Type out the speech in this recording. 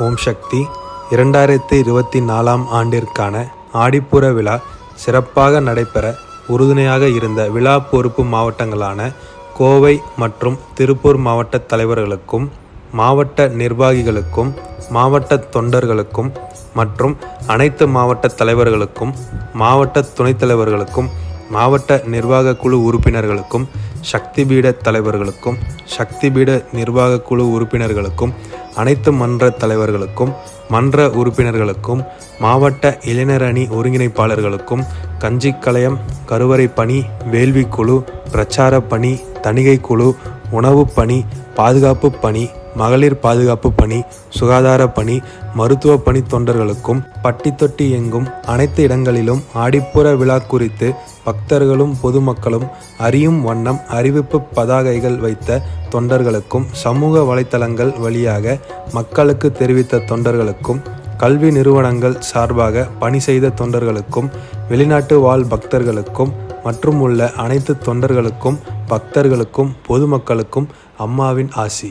ஓம் சக்தி. இரண்டாயிரத்தி இருபத்தி நாலாம் ஆண்டிற்கான ஆடிப்புற விழா சிறப்பாக நடைபெற உறுதுணையாக இருந்த விழா பொறுப்பு மாவட்டங்களான கோவை மற்றும் திருப்பூர் மாவட்ட தலைவர்களுக்கும் மாவட்ட நிர்வாகிகளுக்கும் மாவட்ட தொண்டர்களுக்கும் மற்றும் அனைத்து மாவட்ட தலைவர்களுக்கும் மாவட்ட துணைத் தலைவர்களுக்கும் மாவட்ட நிர்வாக குழு உறுப்பினர்களுக்கும் சக்தி பீட தலைவர்களுக்கும் சக்தி பீட நிர்வாக குழு உறுப்பினர்களுக்கும் அனைத்து மன்ற தலைவர்களுக்கும் மன்ற உறுப்பினர்களுக்கும் மாவட்ட இளைஞர் அணி ஒருங்கிணைப்பாளர்களுக்கும் கஞ்சிக்கலயம் கருவறை பணி வேள்விக்குழு பிரச்சார பணி தணிகை குழு உணவு பணி பாதுகாப்பு பணி மகளிர் பாதுகாப்பு பணி சுகாதார பணி மருத்துவ பணி தொண்டர்களுக்கும் பட்டி தொட்டி எங்கும் அனைத்து இடங்களிலும் ஆடிப்புற விழா குறித்து பக்தர்களும் பொதுமக்களும் அறியும் வண்ணம் அறிவிப்பு பதாகைகள் வைத்த தொண்டர்களுக்கும் சமூக வலைத்தளங்கள் வழியாக மக்களுக்கு தெரிவித்த தொண்டர்களுக்கும் கல்வி நிறுவனங்கள் சார்பாக பணி செய்த தொண்டர்களுக்கும் வெளிநாட்டு வாழ் பக்தர்களுக்கும் மற்றும் உள்ள அனைத்து தொண்டர்களுக்கும் பக்தர்களுக்கும் பொதுமக்களுக்கும் அம்மாவின் ஆசி.